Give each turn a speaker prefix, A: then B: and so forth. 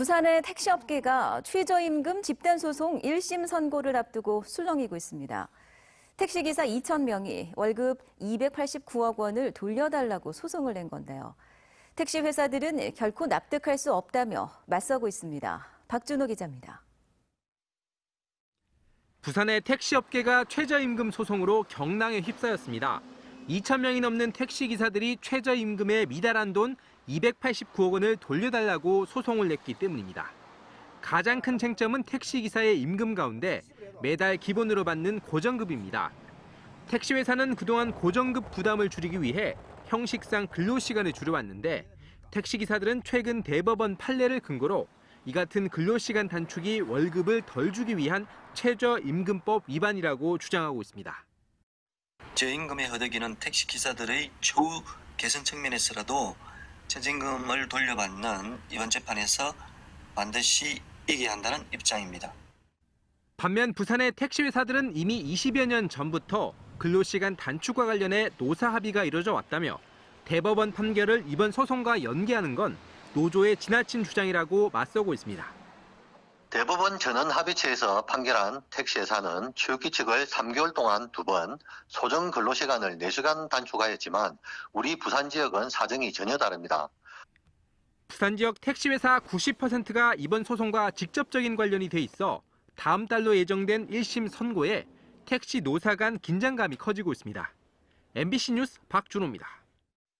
A: 부산의 택시업계가 최저임금 집단 소송 1심 선고를 앞두고 술렁이고 있습니다. 택시기사 2,000명이 월급 289억 원을 돌려달라고 소송을 낸 건데요. 택시 회사들은 결코 납득할 수 없다며 맞서고 있습니다. 박준호 기자입니다.
B: 부산의 택시업계가 최저임금 소송으로 경랑에 휩싸였습니다. 2,000명이 넘는 택시기사들이 최저임금에 미달한 돈 289억 원을 돌려달라고 소송을 냈기 때문입니다. 가장 큰 쟁점은 택시기사의 임금 가운데 매달 기본으로 받는 고정급입니다. 택시회사는 그동안 고정급 부담을 줄이기 위해 형식상 근로시간을 줄여왔는데 택시기사들은 최근 대법원 판례를 근거로 이 같은 근로시간 단축이 월급을 덜 주기 위한 최저임금법 위반이라고 주장하고 있습니다.
C: 저임금에 허덕이는 택시 기사들의 처우 개선 측면에서라도 최저임금을 돌려받는 이번 재판에서 반드시 이겨야 한다는 입장입니다.
B: 반면 부산의 택시 회사들은 이미 20여 년 전부터 근로시간 단축과 관련해 노사 합의가 이뤄져 왔다며 대법원 판결을 이번 소송과 연계하는 건 노조의 지나친 주장이라고 맞서고 있습니다.
D: 대법원 전원 합의체에서 판결한 택시회사는 출규칙을 3개월 동안 두 번, 소정 근로시간을 4시간 단축하였지만 우리 부산 지역은 사정이 전혀 다릅니다.
B: 부산 지역 택시 회사 90%가 이번 소송과 직접적인 관련이 돼 있어 다음 달로 예정된 1심 선고에 택시 노사 간 긴장감이 커지고 있습니다. MBC 뉴스 박준호입니다.